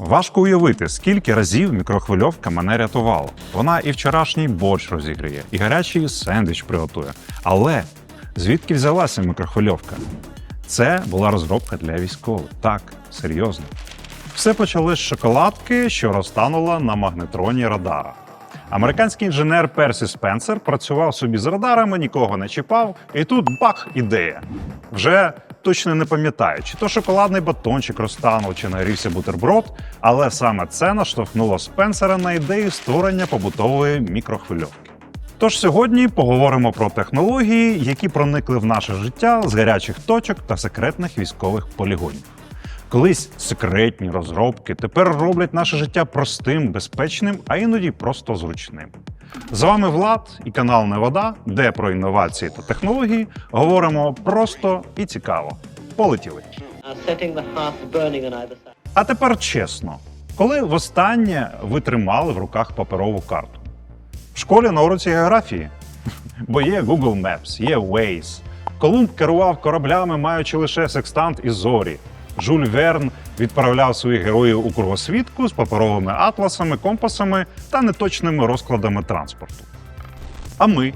Важко уявити, скільки разів мікрохвильовка мене рятувала. Вона і вчорашній борщ розігріє, і гарячий сендвіч приготує. Але звідки взялася мікрохвильовка? Це була розробка для військових. Так, серйозно. Все почалось з шоколадки, що розтанула на магнетроні радара. Американський інженер Персі Спенсер працював собі з радарами, нікого не чіпав, і тут бах, ідея. Вже точно не пам'ятаю, чи то шоколадний батончик розтанув, чи нагрівся бутерброд, але саме це наштовхнуло Спенсера на ідею створення побутової мікрохвильовки. Тож сьогодні поговоримо про технології, які проникли в наше життя з гарячих точок та секретних військових полігонів. Колись секретні розробки тепер роблять наше життя простим, безпечним, а іноді просто зручним. З вами Влад і канал Невода, де про інновації та технології говоримо просто і цікаво. Полетіли. А тепер чесно, коли востаннє ви тримали в руках паперову карту? В школі на уроці географії? Бо є Google Maps, є Waze. Колумб керував кораблями, маючи лише секстант і зорі. Жюль Верн відправляв своїх героїв у кругосвітку з паперовими атласами, компасами та неточними розкладами транспорту. А ми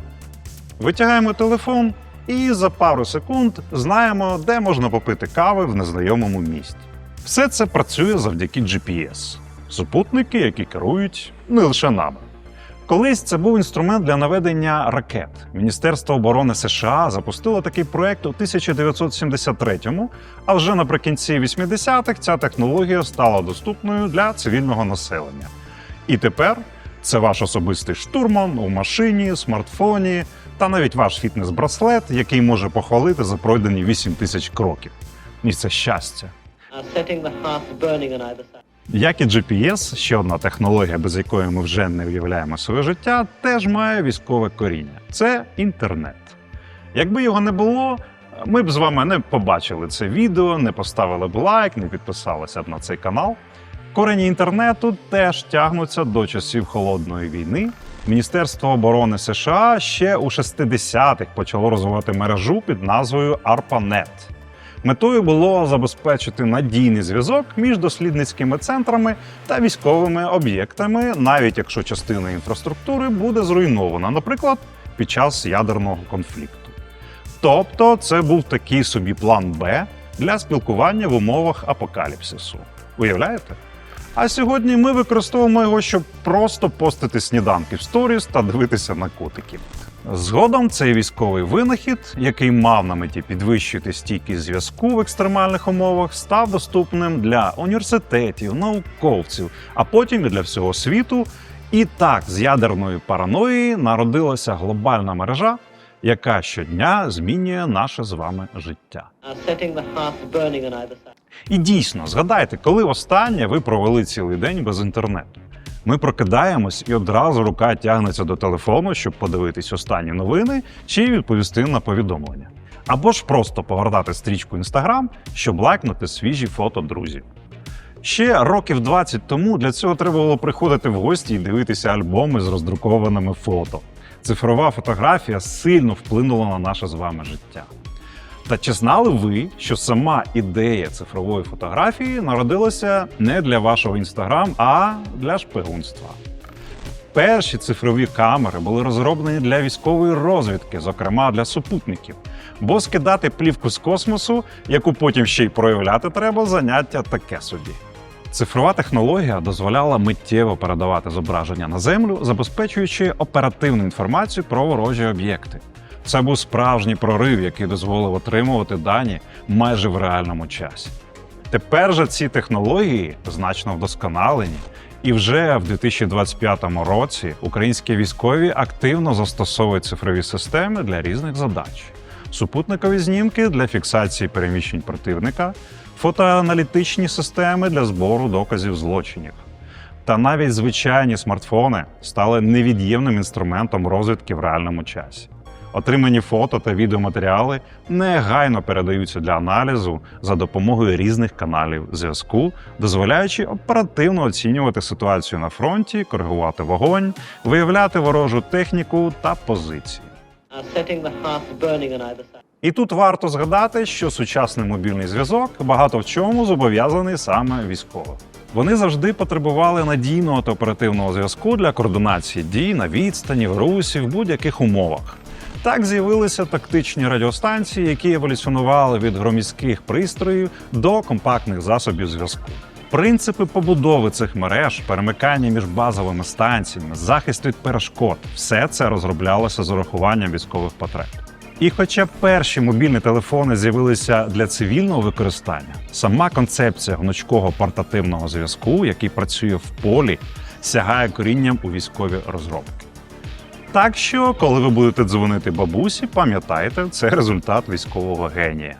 витягаємо телефон і за пару секунд знаємо, де можна попити кави в незнайомому місті. Все це працює завдяки GPS. Супутники, які керують не лише нами. Колись це був інструмент для наведення ракет. Міністерство оборони США запустило такий проект у 1973-му, а вже наприкінці 80-х ця технологія стала доступною для цивільного населення. І тепер це ваш особистий штурман у машині, смартфоні та навіть ваш фітнес-браслет, який може похвалити за пройдені 8 тисяч кроків. І це щастя. Як і GPS, ще одна технологія, без якої ми вже не уявляємо своє життя, теж має військове коріння. Це інтернет. Якби його не було, ми б з вами не побачили це відео, не поставили б лайк, не підписалися б на цей канал. Корені інтернету теж тягнуться до часів холодної війни. Міністерство оборони США ще у 60-х почало розвивати мережу під назвою ARPANET. Метою було забезпечити надійний зв'язок між дослідницькими центрами та військовими об'єктами, навіть якщо частина інфраструктури буде зруйнована, наприклад, під час ядерного конфлікту. Тобто, це був такий собі план Б для спілкування в умовах апокаліпсису. Уявляєте? А сьогодні ми використовуємо його, щоб просто постити сніданки в сторіс та дивитися на котиків. Згодом цей військовий винахід, який мав на меті підвищити стійкість зв'язку в екстремальних умовах, став доступним для університетів, науковців, а потім і для всього світу. І так з ядерної параної народилася глобальна мережа, яка щодня змінює наше з вами життя. І дійсно, згадайте, коли востаннє ви провели цілий день без інтернету. Ми прокидаємось і одразу рука тягнеться до телефону, щоб подивитись останні новини чи відповісти на повідомлення. Або ж просто погортати стрічку Instagram, щоб лайкнути свіжі фото друзів. Ще років 20 тому для цього треба було приходити в гості і дивитися альбоми з роздрукованими фото. Цифрова фотографія сильно вплинула на наше з вами життя. Та чи знали ви, що сама ідея цифрової фотографії народилася не для вашого інстаграм, а для шпигунства? Перші цифрові камери були розроблені для військової розвідки, зокрема для супутників. Бо скидати плівку з космосу, яку потім ще й проявляти треба, заняття таке собі. Цифрова технологія дозволяла миттєво передавати зображення на землю, забезпечуючи оперативну інформацію про ворожі об'єкти. Це був справжній прорив, який дозволив отримувати дані майже в реальному часі. Тепер же ці технології значно вдосконалені, і вже в 2025 році українські військові активно застосовують цифрові системи для різних задач: супутникові знімки для фіксації переміщень противника, фотоаналітичні системи для збору доказів злочинів. Та навіть звичайні смартфони стали невід'ємним інструментом розвідки в реальному часі. Отримані фото та відеоматеріали негайно передаються для аналізу за допомогою різних каналів зв'язку, дозволяючи оперативно оцінювати ситуацію на фронті, коригувати вогонь, виявляти ворожу техніку та позиції. І тут варто згадати, що сучасний мобільний зв'язок багато в чому зобов'язаний саме військовим. Вони завжди потребували надійного та оперативного зв'язку для координації дій на відстані, в русі, в будь-яких умовах. Так з'явилися тактичні радіостанції, які еволюціонували від громіських пристроїв до компактних засобів зв'язку. Принципи побудови цих мереж, перемикання між базовими станціями, захист від перешкод все це розроблялося з урахуванням військових потреб. І хоча перші мобільні телефони з'явилися для цивільного використання, сама концепція гнучкого портативного зв'язку, який працює в полі, сягає корінням у військові розробки. Так що, коли ви будете дзвонити бабусі, пам'ятайте, це результат військового генія.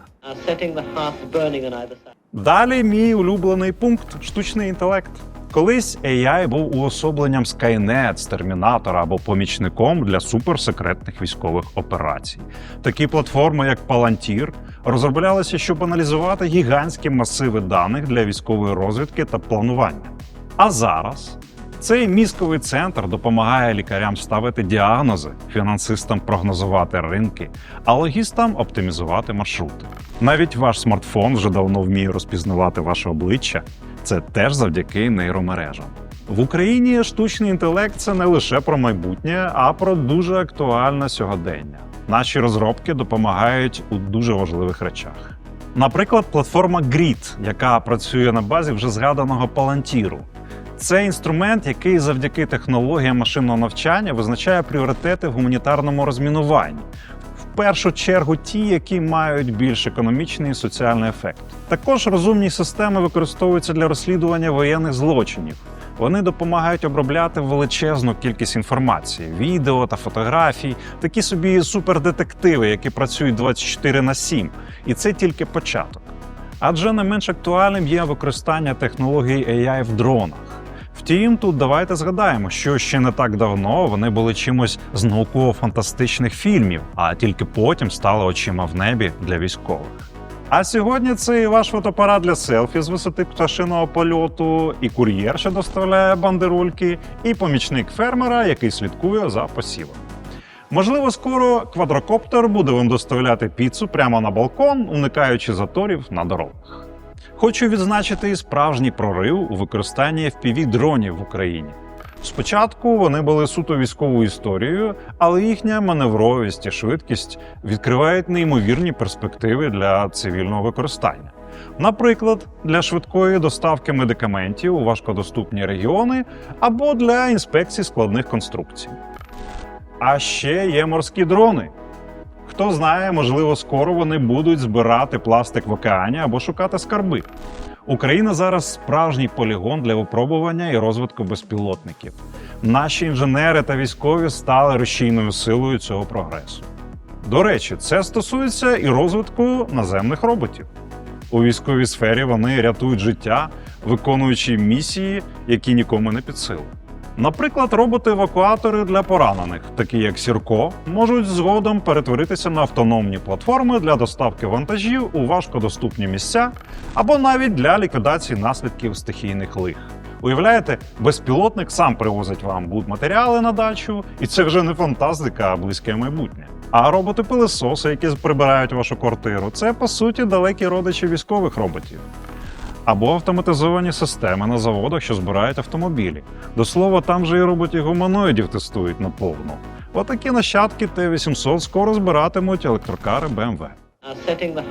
Uh. Далі мій улюблений пункт штучний інтелект. Колись AI був уособленням Skynet з термінатора або помічником для суперсекретних військових операцій. Такі платформи, як Palantir, розроблялися, щоб аналізувати гігантські масиви даних для військової розвідки та планування. А зараз цей мізковий центр допомагає лікарям ставити діагнози, фінансистам прогнозувати ринки, а логістам оптимізувати маршрути. Навіть ваш смартфон вже давно вміє розпізнавати ваше обличчя. Це теж завдяки нейромережам. В Україні штучний інтелект це не лише про майбутнє, а про дуже актуальне сьогодення. Наші розробки допомагають у дуже важливих речах. Наприклад, платформа Grid, яка працює на базі вже згаданого Palantir. Це інструмент, який завдяки технологіям машинного навчання визначає пріоритети в гуманітарному розмінуванні. В першу чергу ті, які мають більш економічний і соціальний ефект. Також розумні системи використовуються для розслідування воєнних злочинів. Вони допомагають обробляти величезну кількість інформації, відео та фотографій, такі собі супердетективи, які працюють 24 на 7. І це тільки початок. Адже не менш актуальним є використання технологій AI в дронах. Втім, тут давайте згадаємо, що ще не так давно вони були чимось з науково-фантастичних фільмів, а тільки потім стали очима в небі для військових. А сьогодні це і ваш фотоапарат для селфі з висоти пташиного польоту, і кур'єр, що доставляє бандерульки, і помічник фермера, який слідкує за посівом. Можливо, скоро квадрокоптер буде вам доставляти піцу прямо на балкон, уникаючи заторів на дорогах. Хочу відзначити і справжній прорив у використанні fpv дронів в Україні. Спочатку вони були суто військовою історією, але їхня маневровість і швидкість відкривають неймовірні перспективи для цивільного використання. Наприклад, для швидкої доставки медикаментів у важкодоступні регіони або для інспекції складних конструкцій. А ще є морські дрони. Хто знає, можливо, скоро вони будуть збирати пластик в океані або шукати скарби. Україна зараз справжній полігон для випробування і розвитку безпілотників. Наші інженери та військові стали рушійною силою цього прогресу. До речі, це стосується і розвитку наземних роботів. У військовій сфері вони рятують життя, виконуючи місії, які нікому не під силу. Наприклад, роботи-евакуатори для поранених, такі як Сірко, можуть згодом перетворитися на автономні платформи для доставки вантажів у важкодоступні місця або навіть для ліквідації наслідків стихійних лих. Уявляєте, безпілотник сам привозить вам будматеріали на дачу, і це вже не фантастика, а близьке майбутнє. А роботи-пилисоси, які прибирають вашу квартиру, це по суті далекі родичі військових роботів або автоматизовані системи на заводах, що збирають автомобілі. До слова, там же і роботів гуманоїдів тестують наповну. Отакі нащадки Т-800 скоро збиратимуть електрокари BMW. Uh,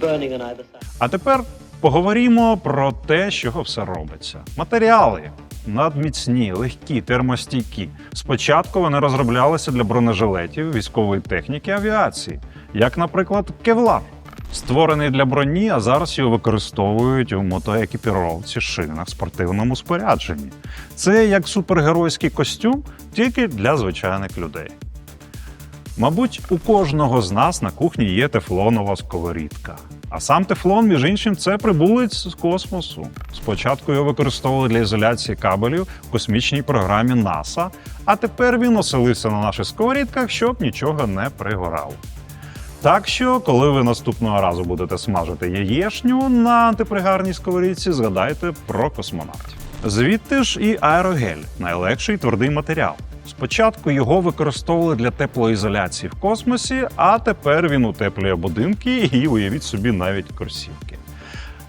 side. А тепер поговоримо про те, з чого все робиться. Матеріали надміцні, легкі, термостійкі. Спочатку вони розроблялися для бронежилетів, військової техніки, авіації, як, наприклад, кевлар. Створений для броні, а зараз його використовують у мотоекіпіровці, шинах, спортивному спорядженні. Це як супергеройський костюм, тільки для звичайних людей. Мабуть, у кожного з нас на кухні є тефлонова сковорідка. А сам тефлон, між іншим, це прибулець з космосу. Спочатку його використовували для ізоляції кабелів в космічній програмі НАСА, а тепер він оселився на наших сковорідках, щоб нічого не пригорало. Так що, коли ви наступного разу будете смажити яєшню на антипригарній сковорідці, згадайте про космонавтів. Звідти ж і аерогель найлегший твердий матеріал. Спочатку його використовували для теплоізоляції в космосі, а тепер він утеплює будинки і уявіть собі навіть кросівки.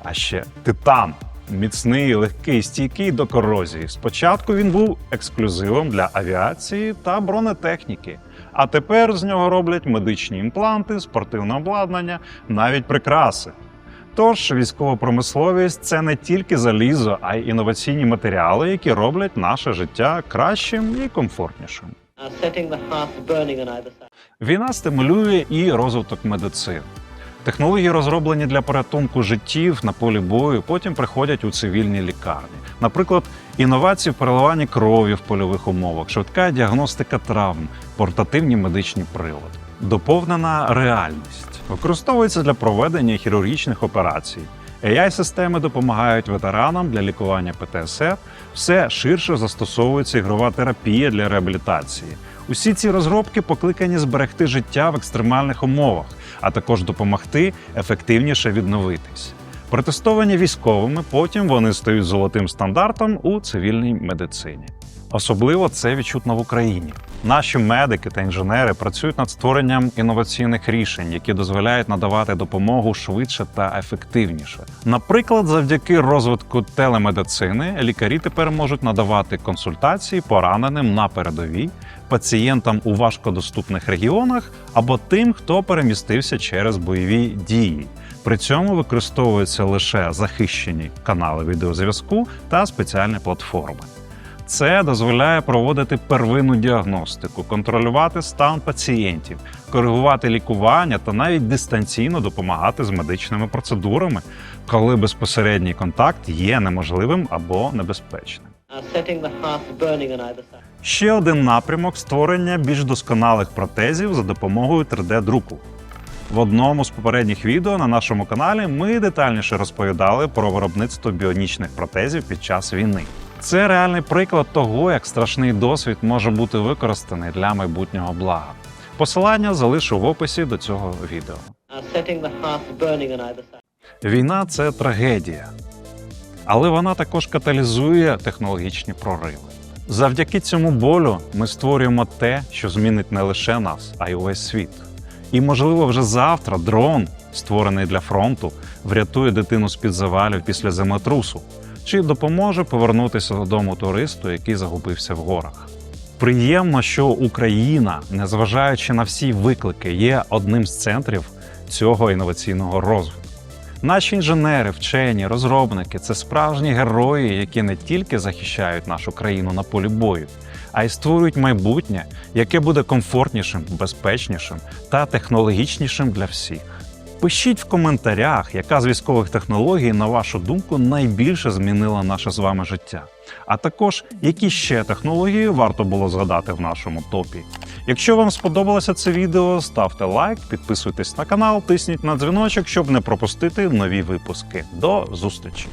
А ще титан Міцний, легкий, стійкий до корозії. Спочатку він був ексклюзивом для авіації та бронетехніки. А тепер з нього роблять медичні імпланти, спортивне обладнання, навіть прикраси. Тож військова промисловість це не тільки залізо, а й інноваційні матеріали, які роблять наше життя кращим і комфортнішим. Uh. Війна стимулює і розвиток медицини. Технології, розроблені для порятунку життів на полі бою, потім приходять у цивільні лікарні. Наприклад, інновації в переливанні крові в польових умовах, швидка діагностика травм, портативні медичні прилади. Доповнена реальність використовується для проведення хірургічних операцій. AI-системи допомагають ветеранам для лікування ПТСР. Все ширше застосовується ігрова терапія для реабілітації. Усі ці розробки покликані зберегти життя в екстремальних умовах, а також допомогти ефективніше відновитись. Протестовані військовими, потім вони стають золотим стандартом у цивільній медицині. Особливо це відчутно в Україні. Наші медики та інженери працюють над створенням інноваційних рішень, які дозволяють надавати допомогу швидше та ефективніше. Наприклад, завдяки розвитку телемедицини лікарі тепер можуть надавати консультації пораненим на передовій, пацієнтам у важкодоступних регіонах або тим, хто перемістився через бойові дії. При цьому використовуються лише захищені канали відеозв'язку та спеціальні платформи. Це дозволяє проводити первинну діагностику, контролювати стан пацієнтів, коригувати лікування та навіть дистанційно допомагати з медичними процедурами, коли безпосередній контакт є неможливим або небезпечним. Uh. Ще один напрямок створення більш досконалих протезів за допомогою 3D-друку. В одному з попередніх відео на нашому каналі ми детальніше розповідали про виробництво біонічних протезів під час війни. Це реальний приклад того, як страшний досвід може бути використаний для майбутнього блага. Посилання залишу в описі до цього відео. Uh. Війна це трагедія, але вона також каталізує технологічні прориви. Завдяки цьому болю ми створюємо те, що змінить не лише нас, а й увесь світ. І, можливо, вже завтра дрон, створений для фронту, врятує дитину з під завалів після землетрусу, чи допоможе повернутися додому туристу, який загубився в горах. Приємно, що Україна, незважаючи на всі виклики, є одним з центрів цього інноваційного розвитку. Наші інженери, вчені, розробники це справжні герої, які не тільки захищають нашу країну на полі бою, а й створюють майбутнє, яке буде комфортнішим, безпечнішим та технологічнішим для всіх. Пишіть в коментарях, яка з військових технологій, на вашу думку, найбільше змінила наше з вами життя. А також які ще технології варто було згадати в нашому топі. Якщо вам сподобалося це відео, ставте лайк, підписуйтесь на канал, тисніть на дзвіночок, щоб не пропустити нові випуски. До зустрічі!